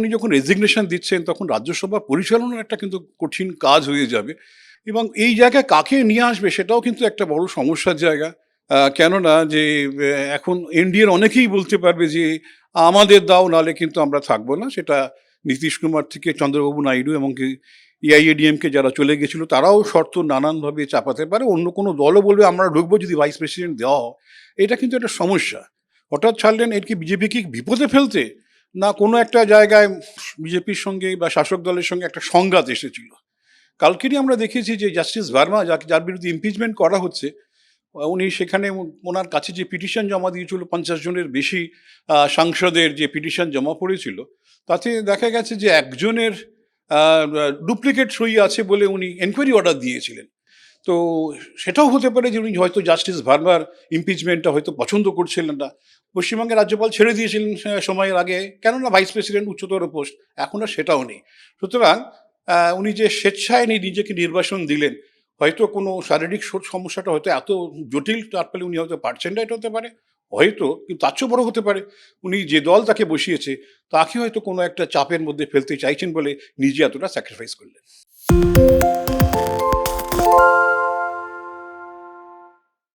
উনি যখন রেজিগনেশন দিচ্ছেন, তখন রাজ্যসভা পরিচালনার একটা কিন্তু কঠিন কাজ হয়ে যাবে। এবং এই জায়গায় কাকে নিয়ে আসবে সেটাও কিন্তু একটা বড় সমস্যার জায়গা। কেননা যে এখন এনডিএর অনেকেই বলতে পারবে যে, আমাদের দাও নালে কিন্তু আমরা থাকব না। সেটা নীতিশ কুমার থেকে চন্দ্রবাবু নাইডু এবং এআইএডিএমকে যারা চলে গেছিল, তারাও শর্ত নানানভাবে চাপাতে পারে। অন্য কোনো দলও বলবে, আমরা ঢুকবো যদি ভাইস প্রেসিডেন্ট দেওয়া এটা কিন্তু একটা সমস্যা। হঠাৎ ছাড়লেন এর কি বিজেপিকে বিপদে ফেলতে? না, কোনো একটা জায়গায় বিজেপির সঙ্গে বা শাসক দলের সঙ্গে একটা সংঘাত এসেছিল। কালকেরই আমরা দেখেছি যে জাস্টিস ভার্মা, যাকে, যার বিরুদ্ধে ইমপিচমেন্ট করা হচ্ছে উনি সেখানে ওনার কাছে যে পিটিশন জমা দিয়েছিল, পঞ্চাশ জনের বেশি সাংসদের যে পিটিশন জমা পড়েছিল, তাতে দেখা গেছে যে একজনের ডুপ্লিকেট সই আছে বলে উনি এনকোয়ারি অর্ডার দিয়েছিলেন। তো সেটাও হতে পারে যে উনি হয়তো জাস্টিস ভার্মার ইমপিচমেন্টটা হয়তো পছন্দ করছিলেন না। পশ্চিমবঙ্গের রাজ্যপাল ছেড়ে দিয়েছিলেন সময়ের আগে, কেননা ভাইস প্রেসিডেন্ট উচ্চতর পোস্ট, এখন আর সেটাও নেই। সুতরাং উনি যে স্বেচ্ছায় নি- নিজেকে নির্বাসন দিলেন, হয়তো কোনো শারীরিক সমস্যাটা হয়তো এত জটিল, তার ফলে উনি হয়তো পারছেন না এটা হতে পারে, হয়তো, কিন্তু তার চেয়েও বড় হতে পারে। উনি যে দল তাকে বসিয়েছে, তাকে হয়তো কোনো একটা চাপের মধ্যে ফেলতে চাইছেন বলে নিজে এতটা স্যাক্রিফাইস করলেন।